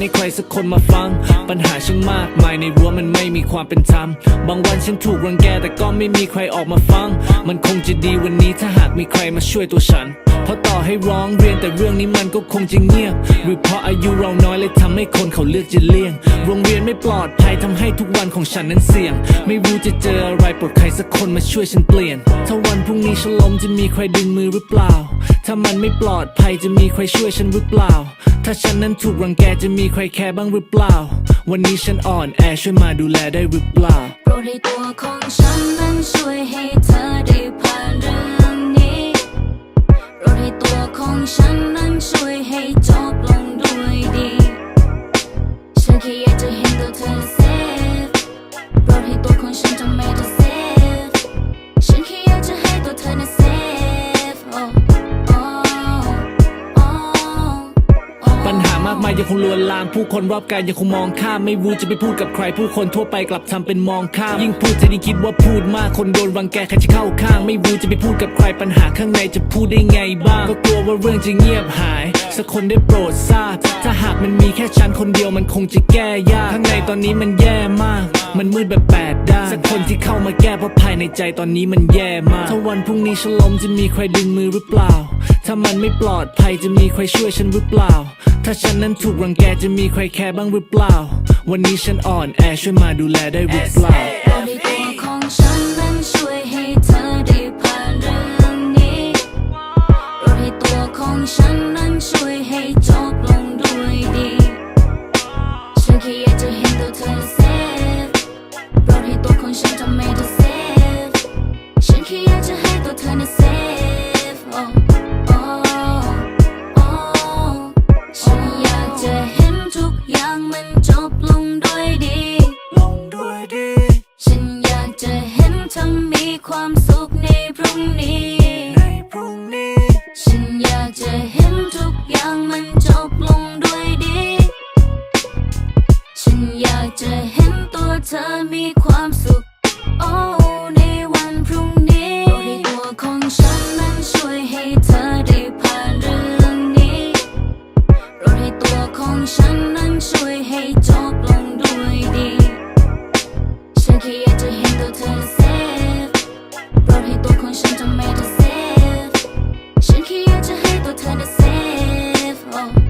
ให้ใครสักคนมาฟัง ปัญหาช่างมากมายในรั้วมันไม่มีความเป็นธรรม บางวันฉันถูกรังแกแต่ก็ไม่มีใครออกมาฟัง มันคงจะดีวันนี้ถ้าหากมีใครมาช่วยตัวฉัน เพราะต่อให้ร้องเรียนแต่เรื่องนี้มันก็คงจะเงียบ หรือเพราะอายุเราน้อยเลยทำให้คนเขาเลือกจะเลี่ยง โรงเรียนไม่ปลอดภัยทำให้ทุกวันของฉันนั้นเสี่ยง ไม่รู้จะเจออะไรปรดใครสักคนมาช่วยฉันเปลี่ยน ถ้าวันพรุ่งนี้ฉันล้มจะมีใครดึงมือหรือเปล่า ถ้ามันไม่ปลอดภัยจะมีใครช่วยฉันหรือเปล่า ถ้าฉันนั้นถูกรังแกจะมีใครแคร์บ้างหรือเปล่า วันนี้ฉันอ่อนแอช่วยมาดูแลได้หรือเปล่า โปรดให้ตัวของฉันนั้นช่วยให้เธอได้ผ่านเรื่องายยังคงลวนลามผู้คนรอบกายยังคงมองข้ามไม่รู้จะไปพูดกับใคร ผู้คนทั่วไปกลับทำเป็นมองข้ามยิ่งพูดจะยิ่งคิดว่าพูดมากคนโดนรังแกใครจะเข้าข้าง ไม่รู้จะไปพูดกับใครปัญหาข้างในจะพูดได้ไงบ้างก็กลัวว่าเรื่องจะเงียบหาย สักคนได้โปรดทราบ ถ้าหากมันมีแค่ฉันคนเดียวมันคงจะแก้ยากข้างในตอนนี้มันแย่มาก มันมืดแบบแปดด้านสักคนที่เข้ามาแก้เพราะภายในใจตอนนี้มันแย่มากถ้าวันพรุ่งนี้ฉลมจะมีใครดึงมือหรือเปล่า ถ้ามันไม่ปลอดภัยจะมีใครช่วยฉันหรือเปล่า ถ้าฉันนั้นถูกรังแกจะมีใครแคร์บ้างหรือเปล่า วันนี้ฉันอ่อนแอช่วยมาดูแลได้หรือเปล่าโปรดให้ตัวของฉันนั้นช่วยให้เธอได้ผ่านเรื่องนี้โปรดให้ตัวของฉันนั้นช่วยให้จบลงด้วยดี ฉันแค่อยากจะเห็นตัวเธอเซฟโปรดให้ตัวของฉันทำให้เธอเซฟฉันแค่อยากจะให้ตัวเธอนั้นเซฟโอ้ you to hate, don't turn to sinful.